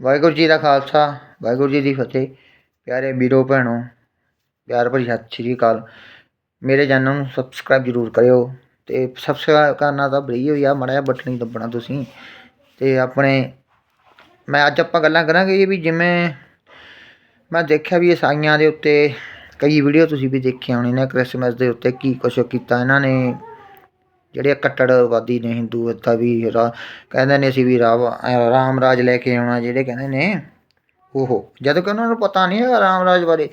ਵਾਹਿਗੁਰੂ ਜੀ ਦਾ ਖਾਲਸਾ, ਵਾਹਿਗੁਰੂ ਜੀ ਦੀ ਫਤਿਹ। ਪਿਆਰੇ ਵੀਰੋ, ਭੈਣੋ, ਪਿਆਰ ਭਰੀ ਸਤਿ ਸ਼੍ਰੀ ਅਕਾਲ। ਮੇਰੇ ਚੈਨਲ ਨੂੰ ਸਬਸਕ੍ਰਾਈਬ ਜ਼ਰੂਰ ਕਰਿਓ ਤੇ ਸਬਸਕ੍ਰਾਈਬ ਕਰਨਾ ਤਾਂ ਬੜੀ ਹੋਈ ਆ, ਮੜਾ ਜਿਹਾ ਬਟਨ ਹੀ ਦੱਬਣਾ ਤੁਸੀਂ। ਤੇ ਆਪਣੇ, ਮੈਂ ਅੱਜ ਆਪਾਂ ਗੱਲਾਂ ਕਰਾਂਗੇ ਜੀ ਵੀ ਜਿਵੇਂ ਮੈਂ ਦੇਖਿਆ ਵੀ ਈਸਾਈਆਂ ਦੇ ਉੱਤੇ ਕਈ ਵੀਡੀਓ ਤੁਸੀਂ ਵੀ ਦੇਖੀਆਂ ਹੋਣੀਆਂ ਨੇ, ਕ੍ਰਿਸਮਸ ਦੇ ਉੱਤੇ ਕੀ ਕੁਛ ਕੀਤਾ ਇਹਨਾਂ ਨੇ ਜਿਹੜੇ ਕੱਟੜਵਾਦੀ ਨੇ, ਹਿੰਦੂ ਤਾਂ ਵੀ ਰਾ- ਕਹਿੰਦੇ ਨੇ ਅਸੀਂ ਵੀ ਰਾਵ ਰਾਮ ਰਾਜ ਲੈ ਕੇ ਆਉਣਾ, ਜਿਹੜੇ ਕਹਿੰਦੇ ਨੇ ਉਹ ਜਦੋਂ ਕਿ ਉਹਨਾਂ ਨੂੰ ਪਤਾ ਨਹੀਂ ਹੈਗਾ ਰਾਮ ਰਾਜ ਬਾਰੇ।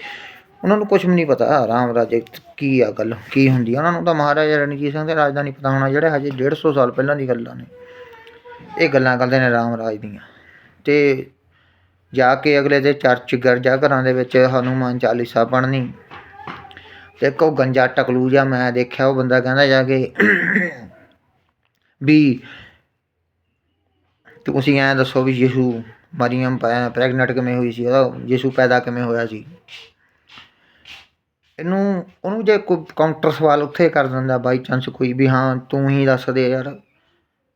ਉਹਨਾਂ ਨੂੰ ਕੁਝ ਵੀ ਨਹੀਂ ਪਤਾ, ਰਾਮ ਰਾਜ ਕੀ ਆ ਗੱਲ, ਕੀ ਹੁੰਦੀ ਆ। ਉਹਨਾਂ ਨੂੰ ਤਾਂ ਮਹਾਰਾਜਾ ਰਣਜੀਤ ਸਿੰਘ ਦੇ ਰਾਜ ਦਾ ਨਹੀਂ ਪਤਾ ਹੋਣਾ, ਜਿਹੜੇ ਹਜੇ 150 ਸਾਲ ਪਹਿਲਾਂ ਦੀ ਗੱਲਾਂ ਨੇ। ਇਹ ਗੱਲਾਂ ਕਰਦੇ ਨੇ ਰਾਮ ਰਾਜ ਦੀਆਂ। ਤੇ ਜਾ ਕੇ ਅਗਲੇ ਦੇ ਚਰਚ ਗਰਜਾ ਘਰਾਂ ਦੇ ਵਿੱਚ ਹਨੂਮਾਨ ਚਾਲੀਸਾ ਪੜ੍ਹਨੀ ਤੇ ਇੱਕ ਉਹ ਗੰਜਾ ਟਕਲੂ ਜਿਹਾ ਮੈਂ ਦੇਖਿਆ, ਉਹ ਬੰਦਾ ਕਹਿੰਦਾ ਜਾ ਕੇ ਵੀ ਤੁਸੀਂ ਐਂ ਦੱਸੋ ਵੀ ਯਿਸੂ ਮਰੀਮ ਪ੍ਰੈਗਨੈਂਟ ਕਿਵੇਂ ਹੋਈ ਸੀ, ਉਹਦਾ ਯਿਸੂ ਪੈਦਾ ਕਿਵੇਂ ਹੋਇਆ ਸੀ? ਇਹਨੂੰ, ਉਹਨੂੰ ਜੇ ਕੋਈ ਕਾਊਂਟਰ ਸਵਾਲ ਉੱਥੇ ਕਰ ਦਿੰਦਾ ਬਾਈ ਚਾਂਸ ਕੋਈ ਵੀ, ਹਾਂ, ਤੂੰ ਹੀ ਦੱਸ ਦੇ ਯਾਰ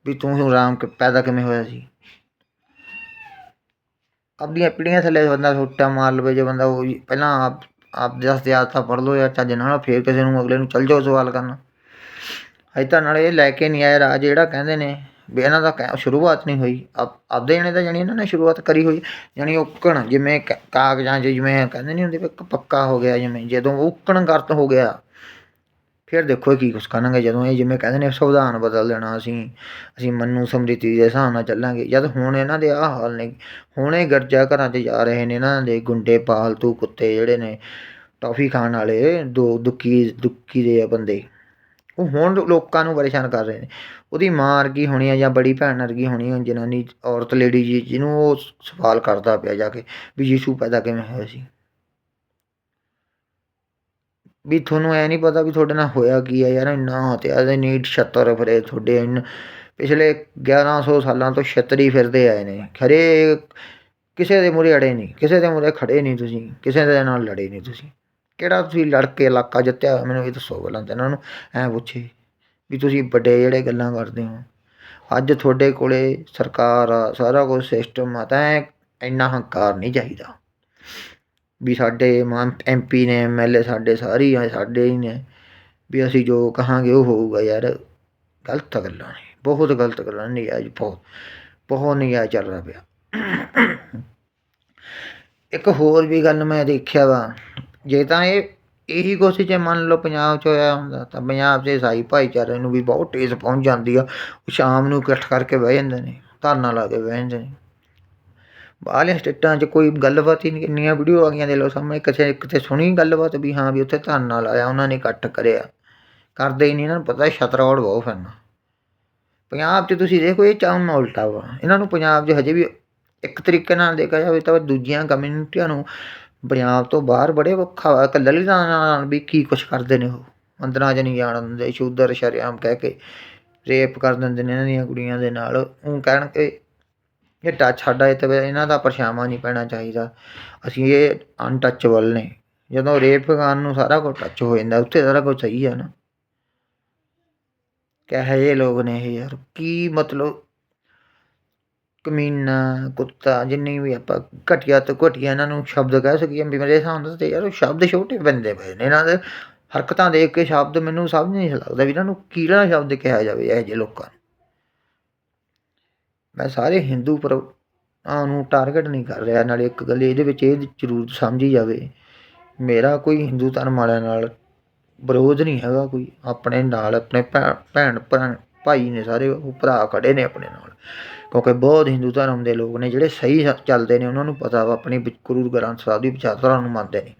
ਵੀ ਤੂੰ ਰਾਮ ਕਿ- ਪੈਦਾ ਕਿਵੇਂ ਹੋਇਆ ਸੀ? ਆਪਣੀਆਂ ਪੀੜ੍ਹੀਆਂ ਥੱਲੇ ਬੰਦਾ ਛੋਟਾ ਮਾਰ ਲਵੇ ਜੇ ਬੰਦਾ ਉਹ ਪਹਿਲਾਂ ਆਪ ਆਪ ਦੇ ਵਾਸਤੇ ਆਦਤਾਂ ਪੜ੍ਹ ਲਓ ਜਾਂ ਚੱਜ ਨਾਲ, ਫੇਰ ਕਿਸੇ ਨੂੰ ਅਗਲੇ ਨੂੰ ਚੱਲ ਜਾਓ ਸਵਾਲ ਕਰਨ। ਅਜੇ ਤਾਂ ਨਾਲੇ ਇਹ ਲੈ ਕੇ ਨਹੀਂ ਆਇਆ ਰਾਜ, ਜਿਹੜਾ ਕਹਿੰਦੇ ਨੇ ਵੀ ਇਹਨਾਂ ਦਾ ਕਹਿ- ਸ਼ੁਰੂਆਤ ਨਹੀਂ ਹੋਈ। ਆਪ- ਆਪਦੇ ਜਣੇ ਤਾਂ ਜਾਣੀ ਇਹਨਾਂ ਨੇ ਸ਼ੁਰੂਆਤ ਕਰੀ ਹੋਈ। ਜਾਣੀ ਉੱਕਣ, ਜਿਵੇਂ ਕ- ਕਾਗਜ਼ਾਂ 'ਚ ਜਿਵੇਂ ਕਹਿੰਦੇ ਨਹੀਂ ਹੁੰਦੇ ਵੀ ਪੱਕਾ ਹੋ ਗਿਆ, ਜਿਵੇਂ ਜਦੋਂ ਉੱਕਣ ਕਰਤ ਹੋ ਗਿਆ ਫਿਰ ਦੇਖੋ ਇਹ ਕੀ ਕੁਛ ਕਰਨਗੇ, ਜਦੋਂ ਇਹ ਜਿਵੇਂ ਕਹਿੰਦੇ ਨੇ ਸੰਵਿਧਾਨ ਬਦਲ ਦੇਣਾ ਅਸੀਂ ਅਸੀਂ ਮੰਨੂ ਸਮ੍ਰਿਤੀ ਦੇ ਹਿਸਾਬ ਨਾਲ ਚੱਲਾਂਗੇ। ਜਦ ਹੁਣ ਇਹਨਾਂ ਦੇ ਆਹ ਹਾਲ ਨੇ, ਹੁਣੇ ਗਿਰਜਾ ਘਰਾਂ 'ਚ ਜਾ ਰਹੇ ਨੇ ਇਹਨਾਂ ਦੇ ਗੁੰਡੇ ਪਾਲਤੂ ਕੁੱਤੇ ਜਿਹੜੇ ਨੇ, ਟੌਫੀ ਖਾਣ ਵਾਲੇ, ਦੋ ਦੁੱਕੀ ਦੁੱਕੀ ਦੇ ਆ ਬੰਦੇ। ਉਹ ਹੁਣ ਲੋਕਾਂ ਨੂੰ ਪਰੇਸ਼ਾਨ ਕਰ ਰਹੇ ਨੇ। ਉਹਦੀ ਮਾਂ ਵਰਗੀ ਹੋਣੀ ਆ ਜਾਂ ਬੜੀ ਭੈਣ ਵਰਗੀ ਹੋਣੀ ਆ, ਜਨਾਨੀ ਔਰਤ ਲੇਡੀ ਜੀ, ਜਿਹਨੂੰ ਉਹ ਸਵਾਲ ਕਰਦਾ ਪਿਆ ਜਾ ਕੇ ਵੀ ਯੀਸ਼ੂ ਪੈਦਾ ਕਿਵੇਂ ਹੋਇਆ ਸੀ। ਵੀ ਤੁਹਾਨੂੰ ਐ ਨਹੀਂ ਪਤਾ ਵੀ ਤੁਹਾਡੇ ਨਾਲ ਹੋਇਆ ਕੀ ਆ ਯਾਰ, ਇੰਨਾ ਹਤਿਆ ਦੇ ਨੀਟ ਛੱਤਰ ਫਿਰੇ ਤੁਹਾਡੇ ਇੰਨ ਪਿਛਲੇ 1100 ਸਾਲਾਂ ਤੋਂ ਛਤਰੀ ਫਿਰਦੇ ਆਏ ਨੇ। ਖਰੇ ਕਿਸੇ ਦੇ ਮੂਹਰੇ ਅੜੇ ਨਹੀਂ, ਕਿਸੇ ਦੇ ਮੂਹਰੇ ਖੜੇ ਨਹੀਂ ਤੁਸੀਂ, ਕਿਸੇ ਦੇ ਨਾਲ ਲੜੇ ਨਹੀਂ ਤੁਸੀਂ। ਕਿਹੜਾ ਤੁਸੀਂ ਲੜ ਕੇ ਇਲਾਕਾ ਜਿੱਤਿਆ ਹੋਇਆ? ਮੈਨੂੰ ਇਹ ਦੱਸੋ ਪਹਿਲਾਂ ਤਾਂ ਇਹਨਾਂ ਨੂੰ ਐ ਪੁੱਛੇ ਵੀ ਤੁਸੀਂ ਵੱਡੇ ਜਿਹੜੇ ਗੱਲਾਂ ਕਰਦੇ ਹੋ। ਅੱਜ ਤੁਹਾਡੇ ਕੋਲੇ ਸਰਕਾਰ ਆ, ਸਾਰਾ ਕੁਝ ਸਿਸਟਮ ਆ, ਤਾਂ ਐਂ ਇੰਨਾ ਹੰਕਾਰ ਨਹੀਂ ਚਾਹੀਦਾ। ਵੀ ਸਾਡੇ ਮਾਂ ਐਮਪੀ ਨੇ ਐਮਐਲਏ ਸਾਡੇ ਸਾਰੇ ਹੀ ਆ ਸਾਡੇ ਹੀ ਨੇ, ਵੀ ਅਸੀਂ ਜੋ ਕਹਾਂਗੇ ਉਹ ਹੋਊਗਾ ਯਾਰ। ਗਲਤ ਗੱਲਾਂ ਨੇ, ਬਹੁਤ ਗਲਤ ਗੱਲਾਂ ਨੇ ਅੱਜ ਬਹੁਤ ਬਹੁਤ ਨਹੀਂ ਚੱਲ ਰਿਹਾ ਪਿਆ। ਇੱਕ ਹੋਰ ਵੀ ਗੱਲ ਮੈਂ ਦੇਖਿਆ ਵਾ, ਜੇ ਤਾਂ ਇਹ, ਇਹੀ ਕੁਛ ਜੇ ਮੰਨ ਲਓ ਪੰਜਾਬ 'ਚ ਹੋਇਆ ਹੁੰਦਾ, ਤਾਂ ਪੰਜਾਬ 'ਚ ਈਸਾਈ ਭਾਈਚਾਰੇ ਨੂੰ ਵੀ ਬਹੁਤ ਠੇਸ ਪਹੁੰਚ ਜਾਂਦੀ ਆ, ਉਹ ਸ਼ਾਮ ਨੂੰ ਇਕੱਠ ਕਰਕੇ ਬਹਿ ਜਾਂਦੇ ਨੇ, ਧਰਨਾ ਲਾ ਕੇ ਬਹਿ ਜਾਂਦੇ ਨੇ। ਬਾਹਰਲੀਆਂ ਸਟੇਟਾਂ 'ਚ ਕੋਈ ਗੱਲਬਾਤ ਹੀ ਨਹੀਂ, ਇੰਨੀਆਂ ਵੀਡੀਓ ਆ ਗਈਆਂ ਦੇ ਲੋ ਸਾਹਮਣੇ। ਕਿਸੇ, ਕਿਤੇ ਸੁਣੀ ਗੱਲਬਾਤ ਵੀ, ਹਾਂ ਵੀ ਉੱਥੇ ਧਰਨਾ ਲਾਇਆ ਉਹਨਾਂ ਨੇ ਇਕੱਠ ਕਰਿਆ। ਕਰਦੇ ਹੀ ਨਹੀਂ, ਇਹਨਾਂ ਨੂੰ ਪਤਾ ਛਤਰੌੜ ਬਹੁਤ ਫਿਰਨਾ ਪੰਜਾਬ 'ਚ ਤੁਸੀਂ ਦੇਖੋ, ਇਹ ਚਾਉਣ ਨਾਲ ਉਲਟਾ ਵਾ। ਇਹਨਾਂ ਨੂੰ ਪੰਜਾਬ 'ਚ ਹਜੇ ਵੀ ਇੱਕ ਤਰੀਕੇ ਨਾਲ ਦੇਖਿਆ ਜਾਵੇ ਤਾਂ ਦੂਜੀਆਂ ਕਮਿਊਨਿਟੀਆਂ ਨੂੰ ਪੰਜਾਬ ਤੋਂ ਬਾਹਰ ਬੜੇ ਔਖਾ ਵਾ। ਇੱਕ ਨਾਲ ਵੀ ਕੀ ਕੁਛ ਕਰਦੇ ਨੇ ਉਹ? ਅੰਦਰਾਂ 'ਚ ਨਹੀਂ ਜਾਣ ਦਿੰਦੇ, ਸ਼ੂਦਰ ਸ਼ਰੇਆਮ ਕਹਿ ਕੇ ਰੇਪ ਕਰ ਦਿੰਦੇ ਨੇ ਇਹਨਾਂ ਦੀਆਂ ਕੁੜੀਆਂ ਦੇ ਨਾਲ। ਉਹ ਕਹਿਣ ਕਿ ਇਹ ਟੱਚ ਸਾਡਾ ਇਹ ਤੇ ਇਹਨਾਂ ਦਾ ਪਰਛਾਵਾਂ ਨਹੀਂ ਪੈਣਾ ਚਾਹੀਦਾ। ਅਸੀਂ ਇਹ ਅਨਟੱਚੇਬਲ ਨੇ। ਜਦੋਂ ਰੇਪ ਕਰਨ ਨੂੰ ਸਾਰਾ ਕੁਝ ਟੱਚ ਹੋ ਜਾਂਦਾ, ਉੱਥੇ ਸਾਰਾ ਕੁਝ ਸਹੀ ਹੈ ਨਾ। ਕਹੇ ਇਹ ਲੋਕ ਨੇ ਇਹ ਯਾਰ, ਕੀ ਮਤਲਬ ਕਮੀਨਾ, ਕੁੱਤਾ, ਜਿੰਨੀ ਵੀ ਆਪਾਂ ਘਟੀਆ ਤੋਂ ਘਟੀਆ ਇਹਨਾਂ ਨੂੰ ਸ਼ਬਦ ਕਹਿ ਸਕੀਏ, ਵੀ ਮੇਰੇ ਹਿਸਾਬ ਨਾਲ ਤੇ ਯਾਰ ਉਹ ਸ਼ਬਦ ਛੋਟੇ ਬੰਦੇ ਪਏ ਨੇ ਇਹਨਾਂ ਦੇ। ਹਰਕਤਾਂ ਦੇਖ ਕੇ ਸ਼ਬਦ ਮੈਨੂੰ ਸਮਝ ਨਹੀਂ ਲੱਗਦਾ ਵੀ ਇਹਨਾਂ ਨੂੰ ਕੀੜਾ ਸ਼ਬਦ ਕਿਹਾ ਜਾਵੇ, ਇਹੋ ਜਿਹੇ ਲੋਕਾਂ ਨੂੰ। ਮੈਂ ਸਾਰੇ ਹਿੰਦੂ ਪਰ ਨੂੰ ਟਾਰਗੇਟ ਨਹੀਂ ਕਰ ਰਿਹਾ, ਨਾਲੇ ਇੱਕ ਗੱਲ ਇਹਦੇ ਵਿੱਚ ਇਹ ਜ਼ਰੂਰ ਸਮਝੀ ਜਾਵੇ, ਮੇਰਾ ਕੋਈ ਹਿੰਦੂ ਧਰਮ ਵਾਲਿਆਂ ਨਾਲ ਵਿਰੋਧ ਨਹੀਂ ਹੈਗਾ ਕੋਈ, ਆਪਣੇ ਨਾਲ ਆਪਣੇ ਭੈ- ਭੈਣ ਭੈਣ ਭਾਈ ਨੇ ਸਾਰੇ ਉਹ ਭਰਾ ਖੜੇ ਨੇ ਆਪਣੇ ਨਾਲ, ਕਿਉਂਕਿ ਬਹੁਤ ਹਿੰਦੂ ਧਰਮ ਦੇ ਲੋਕ ਨੇ ਜਿਹੜੇ ਸਹੀ ਚੱਲਦੇ ਨੇ, ਉਹਨਾਂ ਨੂੰ ਪਤਾ ਵਾ, ਆਪਣੀ ਗੁਰੂ ਗ੍ਰੰਥ ਸਾਹਿਬ ਦੀ ਵਿਚਾਰਧਾਰਾ ਨੂੰ ਮੰਨਦੇ ਨੇ।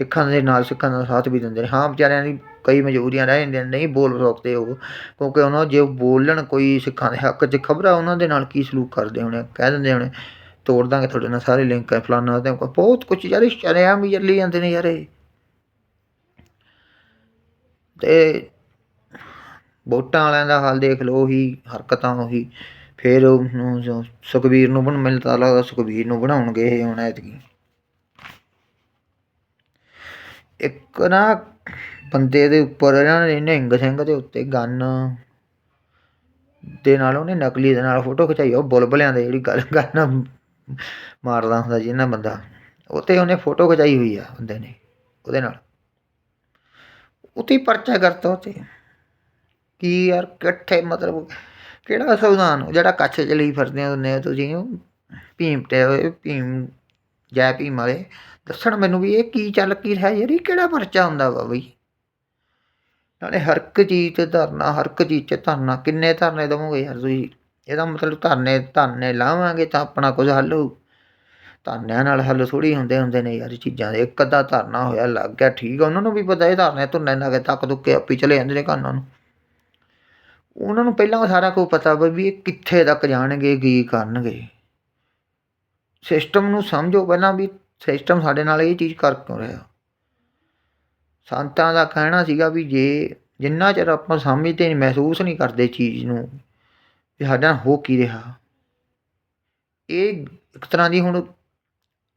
ਸਿੱਖਾਂ ਦੇ ਨਾਲ ਸਿੱਖਾਂ ਦਾ ਸਾਥ ਵੀ ਦਿੰਦੇ ਨੇ। ਹਾਂ ਵਿਚਾਰਿਆਂ ਦੀ ਕਈ ਮਜਬੂਰੀਆਂ ਰਹਿ ਜਾਂਦੀਆਂ ਨੇ, ਨਹੀਂ ਬੋਲ ਸਕਦੇ ਉਹ ਕਿਉਂਕਿ ਉਹਨਾਂ ਜੇ ਉਹ ਬੋਲਣ ਕੋਈ ਸਿੱਖਾਂ ਦੇ ਹੱਕ 'ਚ ਖਬਰਾਂ ਉਹਨਾਂ ਦੇ ਨਾਲ ਕੀ ਸਲੂਕ ਕਰਦੇ ਹੋਣੇ ਕਹਿ ਦਿੰਦੇ ਹੋਣੇ ਤੋੜ ਦਾਂਗੇ ਤੁਹਾਡੇ ਨਾਲ ਸਾਰੇ ਲਿੰਕ ਹੈ ਫਲਾਨਾ ਤੇ ਬਹੁਤ ਕੁਝ ਯਾਰ ਸ਼ਰਿਆਮ ਵੀ ਚੱਲੀ ਜਾਂਦੇ ਨੇ ਯਾਰ ਇਹ। ਤੇ ਵੋਟਾਂ ਵਾਲਿਆਂ ਦਾ ਹਾਲ ਦੇਖ ਲਓ ਉਹੀ ਹਰਕਤਾਂ ਉਹੀ ਫਿਰ ਸੁਖਬੀਰ ਨੂੰ ਬਣ ਮੈਨੂੰ ਲੱਗਦਾ ਸੁਖਬੀਰ ਨੂੰ ਬਣਾਉਣਗੇ ਇਹ ਹੁਣ ਐਤਕੀ। ਇੱਕ ਨਾ ਬੰਦੇ ਦੇ ਉੱਪਰ ਇਹਨਾਂ ਨੇ ਨਿਹੰਗ ਸਿੰਘ ਦੇ ਉੱਤੇ ਗੰਨ ਦੇ ਨਾਲ ਉਹਨੇ ਨਕਲੀ ਦੇ ਨਾਲ ਫੋਟੋ ਖਿਚਾਈ, ਉਹ ਬੁਲਬੁਲਿਆਂ ਦੇ ਜਿਹੜੀ ਗੱਲ ਗਨ ਮਾਰਦਾ ਹੁੰਦਾ ਜੀ ਨਾ ਬੰਦਾ ਉਹ 'ਤੇ ਉਹਨੇ ਫੋਟੋ ਖਿਚਾਈ ਹੋਈ ਆ ਬੰਦੇ ਨੇ ਉਹਦੇ ਨਾਲ। ਉਹ ਪਰਚਾ ਕਰਤਾ ਉਹ ਕੀ ਯਾਰ, ਕਿੱਥੇ ਮਤਲਬ ਕਿਹੜਾ ਸੰਵਿਧਾਨ, ਜਿਹੜਾ ਕੱਛ 'ਚ ਲਈ ਫਿਰਦੇ ਹੁੰਦੇ ਹੋ ਤੁਸੀਂ, ਭੀਮ ਤੇ ਹੋਏ ਭੀਮ ਜੈ ਭੀਮ ਵਾਲੇ ਦੱਸਣ ਮੈਨੂੰ ਵੀ ਇਹ ਕੀ ਚੱਲ ਕੀ ਰਿਹਾ ਯਾਰ, ਇਹ ਕਿਹੜਾ ਪਰਚਾ ਹੁੰਦਾ ਵਾ ਬਈ? ਨਾਲੇ ਹਰ ਇੱਕ ਚੀਜ਼ ਤੇ ਧਰਨਾ, ਹਰ ਇੱਕ ਚੀਜ਼ 'ਚ ਧਰਨਾ, ਕਿੰਨੇ ਧਰਨੇ ਦੇਵੋਗੇ ਯਾਰ ਤੁਸੀਂ? ਇਹਦਾ ਮਤਲਬ ਧਰਨੇ ਧਰਨੇ ਲਾਵਾਂਗੇ ਤਾਂ ਆਪਣਾ ਕੁਝ ਹੱਲ ਹੋਊ। ਧਰਨਿਆਂ ਨਾਲ ਹੱਲ ਥੋੜ੍ਹੀ ਹੁੰਦੇ ਹੁੰਦੇ ਨੇ ਯਾਰ ਚੀਜ਼ਾਂ ਦੇ, ਇੱਕ ਅੱਧਾ ਧਰਨਾ ਹੋਇਆ ਲੱਗ ਗਿਆ, ਠੀਕ ਆ, ਉਹਨਾਂ ਨੂੰ ਵੀ ਪਤਾ ਇਹ ਧਰਨੇ ਧੁਰਨੇ ਲਾ ਕੇ ਤੱਕ ਤੁੱਕੇ ਆਪੀ ਚਲੇ ਜਾਂਦੇ ਨੇ ਕੰਨਾਂ ਨੂੰ। ਉਹਨਾਂ ਨੂੰ ਪਹਿਲਾਂ ਸਾਰਾ ਕੁਝ ਪਤਾ ਵਾ ਵੀ ਇਹ ਕਿੱਥੇ ਤੱਕ ਜਾਣਗੇ, ਕੀ ਕਰਨਗੇ। ਸਿਸਟਮ ਨੂੰ ਸਮਝੋ ਪਹਿਲਾਂ ਵੀ ਸਿਸਟਮ ਸਾਡੇ ਨਾਲ ਇਹ ਚੀਜ਼ ਕਰ ਕਿਉਂ ਰਿਹਾ। ਸੰਤਾਂ ਦਾ ਕਹਿਣਾ ਸੀਗਾ ਵੀ ਜੇ ਜਿੰਨਾ ਚਿਰ ਆਪਾਂ ਸਮਝਦੇ ਨਹੀਂ ਮਹਿਸੂਸ ਨਹੀਂ ਕਰਦੇ ਚੀਜ਼ ਨੂੰ ਵੀ ਸਾਡੇ ਨਾਲ ਹੋ ਕੀ ਰਿਹਾ। ਇਹ ਇੱਕ ਤਰ੍ਹਾਂ ਦੀ ਹੁਣ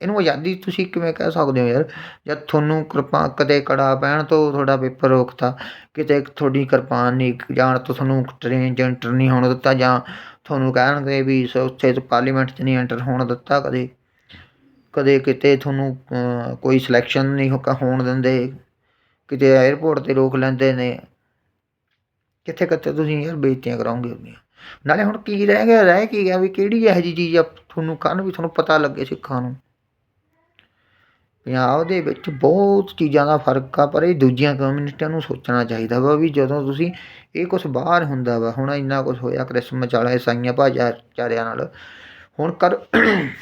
ਇਹਨੂੰ ਆਜ਼ਾਦੀ ਤੁਸੀਂ ਕਿਵੇਂ ਕਹਿ ਸਕਦੇ ਹੋ ਯਾਰ? ਜਦ ਤੁਹਾਨੂੰ ਕਿਰਪਾ ਕਦੇ ਕੜਾ ਪੈਣ ਤੋਂ ਤੁਹਾਡਾ ਪੇਪਰ ਰੋਕਤਾ, ਕਿਤੇ ਤੁਹਾਡੀ ਕਿਰਪਾਨ ਨਹੀਂ ਜਾਣ ਤੋਂ ਤੁਹਾਨੂੰ ਟ੍ਰੇਨ 'ਚ ਐਂਟਰ ਨਹੀਂ ਹੋਣ ਦਿੱਤਾ ਜਾਂ ਤੁਹਾਨੂੰ ਕਹਿਣਗੇ ਵੀ ਸ- ਉੱਥੇ ਪਾਰਲੀਮੈਂਟ 'ਚ ਨਹੀਂ ਐਂਟਰ ਹੋਣ ਦਿੱਤਾ ਕਦੇ। ਕਦੇ ਕਿਤੇ ਤੁਹਾਨੂੰ ਕੋਈ ਸਿਲੈਕਸ਼ਨ ਨਹੀਂ ਹੋ- ਹੋਣ ਦਿੰਦੇ। ਕਿਤੇ 에ਅਰਪੋਰਟ ਤੇ ਰੋਕ ਲੈਂਦੇ ਨੇ। ਕਿੱਥੇ ਕਿੱਥੇ ਤੁਸੀਂ ਯਾਰ ਬੇਇੱਜ਼ਤੀਆਂ ਕਰਾਉਂਗੇ ਉਹਦੀਆਂ ਨਾਲੇ ਹੁਣ ਕੀ ਰਹਿ ਗਿਆ, ਰਹਿ ਕੀ ਗਿਆ ਵੀ ਕਿਹੜੀ ਇਹੋ ਜਿਹੀ ਚੀਜ਼ ਆ, ਤੁਹਾਨੂੰ ਕਰਨ ਵੀ ਤੁਹਾਨੂੰ ਪਤਾ ਲੱਗੇ ਸਿੱਖਾਂ ਨੂੰ। ਪੰਜਾਬ ਦੇ ਵਿੱਚ ਬਹੁਤ ਚੀਜ਼ਾਂ ਦਾ ਫ਼ਰਕ ਆ, ਪਰ ਇਹ ਦੂਜੀਆਂ ਕਮਿਊਨਿਟੀਆਂ ਨੂੰ ਸੋਚਣਾ ਚਾਹੀਦਾ ਵਾ ਵੀ ਜਦੋਂ ਤੁਸੀਂ ਇਹ ਕੁਝ ਬਾਹਰ ਹੁੰਦਾ ਵਾ, ਹੁਣ ਇੰਨਾ ਕੁਝ ਹੋਇਆ ਕ੍ਰਿਸਮਸ ਵਾਲਾ ਈਸਾਈਆਂ ਭਾਈਚਾਰਿਆਂ ਨਾਲ, ਹੁਣ ਕਰ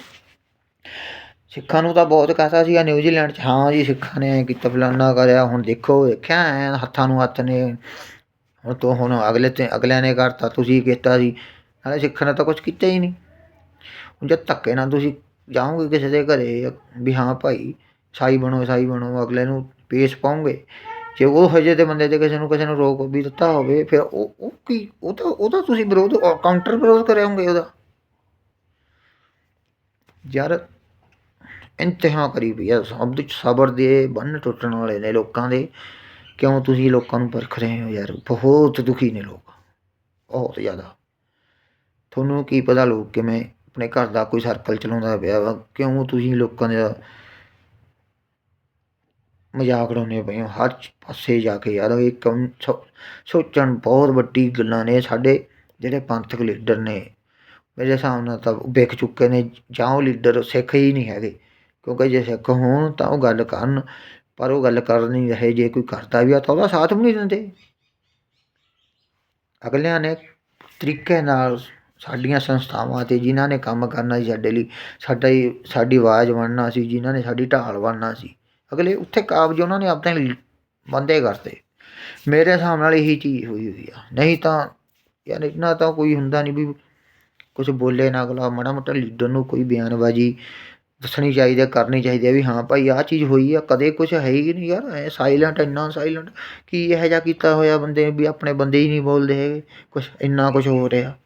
ਸਿੱਖਾਂ ਨੂੰ ਤਾਂ ਬਹੁਤ ਕਹਤਾ ਸੀਗਾ ਨਿਊਜ਼ੀਲੈਂਡ 'ਚ, ਹਾਂ ਜੀ ਸਿੱਖਾਂ ਨੇ ਐਂ ਕੀਤਾ, ਫਲਾਨਾ ਕਰਿਆ, ਹੁਣ ਦੇਖੋ ਦੇਖਿਆ ਐਂ ਹੱਥਾਂ ਨੂੰ ਹੱਥ ਨੇ, ਹੁਣ ਤੋਂ ਹੁਣ ਅਗਲੇ ਤੇ ਅਗਲਿਆਂ ਨੇ ਕਰਤਾ, ਤੁਸੀਂ ਕੀਤਾ ਜੀ ਨਾਲੇ ਸਿੱਖਾਂ ਨੇ ਤਾਂ ਕੁਝ ਕੀਤਾ ਹੀ ਨਹੀਂ। ਹੁਣ ਜਦ ਧੱਕੇ ਨਾਲ ਤੁਸੀਂ ਜਾਓਗੇ ਕਿਸੇ ਦੇ ਘਰੇ ਵੀ ਹਾਂ ਭਾਈ ਸਾਈ ਬਣੋ ਸਾਈ ਬਣੋ, ਅਗਲੇ ਨੂੰ ਪੇਸ਼ ਪਾਉਂਗੇ। ਜੇ ਉਹ ਹਜੇ ਦੇ ਬੰਦੇ ਤੇ ਕਿਸੇ ਨੂੰ ਕਿਸੇ ਨੂੰ ਰੋਕ ਵੀ ਦਿੱਤਾ ਹੋਵੇ, ਫਿਰ ਉਹ ਉਹ ਕੀ, ਉਹ ਤਾਂ ਉਹਦਾ ਤੁਸੀਂ ਵਿਰੋਧ ਕਾਊਂਟਰ ਵਿਰੋਧ ਕਰਿਆਉਂਗੇ ਉਹਦਾ। ਯਾਰ, ਇੰਤਹਾ ਕਰੀ ਵੀ ਆ ਸਭ ਸਬਰ ਦੇ ਬੰਨ ਟੁੱਟਣ ਵਾਲੇ ਨੇ ਲੋਕਾਂ ਦੇ। ਕਿਉਂ ਤੁਸੀਂ ਲੋਕਾਂ ਨੂੰ ਪਰਖ ਰਹੇ ਹੋ ਯਾਰ? ਬਹੁਤ ਦੁਖੀ ਨੇ ਲੋਕ। ਬਹੁਤ ਜ਼ਿਆਦਾ। ਤੁਹਾਨੂੰ ਕੀ ਪਤਾ ਲੋਕ ਕਿਵੇਂ ਆਪਣੇ ਘਰ ਦਾ ਕੋਈ ਸਰਕਲ ਚਲਾਉਂਦਾ ਪਿਆ ਵਾ? ਕਿਉਂ ਤੁਸੀਂ ਲੋਕਾਂ ਦਾ ਮਜ਼ਾਕ ਉਡਾਉਂਦੇ ਪਏ ਹੋ। ਹਰ ਪਾਸੇ ਜਾ ਕੇ ਯਾਰ, ਇਹ ਕੰਮ ਸੋ- ਸੋਚਣ ਬਹੁਤ ਵੱਡੀ ਗੱਲਾਂ ਨੇ ਸਾਡੇ ਜਿਹੜੇ ਪੰਥਕ ਲੀਡਰ ਨੇ। ਮੇਰੇ ਹਿਸਾਬ ਨਾਲ ਤਾਂ ਉਹ ਵਿਕ ਚੁੱਕੇ ਨੇ, ਜਾਂ ਉਹ ਲੀਡਰ ਸਿੱਖ ਹੀ ਨਹੀਂ ਹੈਗੇ। ਕਿਉਂਕਿ ਜੇ ਸਿੱਖ ਹੋਣ ਤਾਂ ਉਹ ਗੱਲ ਕਰਨ, ਪਰ ਉਹ ਗੱਲ ਕਰ ਨਹੀਂ ਰਹੇ। ਜੇ ਕੋਈ ਕਰਦਾ ਵੀ ਆ ਤਾਂ ਉਹਦਾ ਸਾਥ ਵੀ ਨਹੀਂ ਦਿੰਦੇ। ਅਗਲਿਆਂ ਨੇ ਤਰੀਕੇ ਨਾਲ ਸਾਡੀਆਂ ਸੰਸਥਾਵਾਂ ਤੇ ਜਿਨ੍ਹਾਂ ਨੇ ਕੰਮ ਕਰਨਾ ਸੀ ਸਾਡੇ ਲਈ, ਸਾਡਾ ਹੀ, ਸਾਡੀ ਆਵਾਜ਼ ਬਣਨਾ ਸੀ, ਜਿਨ੍ਹਾਂ ਨੇ ਸਾਡੀ ਢਾਲ ਬਣਨਾ ਸੀ। ਅਗਲੇ ਉੱਥੇ ਕਾਬਜ ਉਹਨਾਂ ਨੇ ਆਪਣੇ ਬੰਦੇ ਕਰਤੇ। ਮੇਰੇ ਹਿਸਾਬ ਨਾਲ ਇਹੀ ਚੀਜ਼ ਹੋਈ ਹੋਈ ਆ। ਨਹੀਂ ਤਾਂ ਯਾਰ ਇੰਨਾ ਤਾਂ ਕੋਈ ਹੁੰਦਾ ਨਹੀਂ ਵੀ ਕੁਝ ਬੋਲੇ ਨਾ ਅਗਲਾ। ਮਾੜਾ ਮੋਟਾ ਲੀਡਰ ਨੂੰ ਕੋਈ ਬਿਆਨਬਾਜ਼ੀ ਦੱਸਣੀ ਚਾਹੀਦੀ ਹੈ ਕਰਨੀ ਚਾਹੀਦੀ ਹੈ ਵੀ ਹਾਂ ਭਾਈ ਆਹ ਚੀਜ਼ ਹੋਈ ਆ, ਕਦੇ ਕੁਝ ਹੈ ਹੀ ਨਹੀਂ ਯਾਰ। ਐ ਸਾਇਲੈਂਟ ਇੰਨਾ ਸਾਇਲੈਂਟ ਕੀ ਇਹੋ ਜਿਹਾ ਕੀਤਾ ਹੋਇਆ ਬੰਦੇ ਵੀ ਆਪਣੇ ਬੰਦੇ ਹੀ ਨਹੀਂ ਬੋਲਦੇ ਹੈਗੇ। ਕੁਝ ਇੰਨਾ ਕੁਝ ਹੋ ਰਿਹਾ।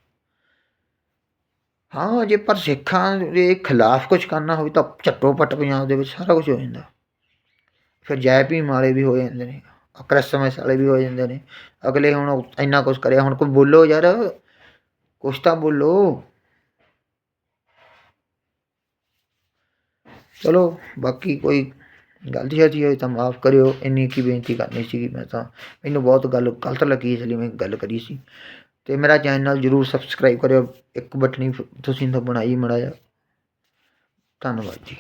ਹਾਂ, ਜੇ ਪਰ ਸਿੱਖਾਂ ਦੇ ਖਿਲਾਫ ਕੁਝ ਕਰਨਾ ਹੋਵੇ ਤਾਂ ਝੱਟੋ ਪੱਟ ਪੰਜਾਬ ਦੇ ਵਿੱਚ ਸਾਰਾ ਕੁਝ ਹੋ ਜਾਂਦਾ। ਫਿਰ ਜੈ ਭੀਮ ਵਾਲੇ ਵੀ ਹੋ ਜਾਂਦੇ ਨੇ ਕ੍ਰਿਸਮਸ ਵਾਲੇ ਵੀ ਹੋ ਜਾਂਦੇ ਨੇ। ਅਗਲੇ ਹੁਣ ਇੰਨਾ ਕੁਝ ਕਰਿਆ, ਹੁਣ ਕੋਈ ਬੋਲੋ ਯਾਰ, ਕੁਛ ਤਾਂ ਬੋਲੋ। ਚਲੋ, ਬਾਕੀ ਕੋਈ ਗਲਤੀ ਸ਼ਲਤੀ ਹੋਈ ਤਾਂ ਮਾਫ ਕਰਿਓ, ਇੰਨੀ ਕੀ ਬੇਨਤੀ ਕਰਨੀ ਸੀਗੀ ਮੈਂ ਤਾਂ। ਮੈਨੂੰ ਬਹੁਤ ਗੱਲ ਗਲਤ ਲੱਗੀ ਇਸ ਲਈ ਮੈਂ ਗੱਲ ਕਰੀ ਸੀ। ਤੇ ਮੇਰਾ ਚੈਨਲ ਜਰੂਰ ਸਬਸਕ੍ਰਾਈਬ ਕਰਿਓ, ਇੱਕ ਬਟਨੀ ਤੁਸੀਂ ਤਾਂ ਬਣਾਈ ਮੜਾ ਜਾ ਧੰਨਵਾਦ ਜੀ।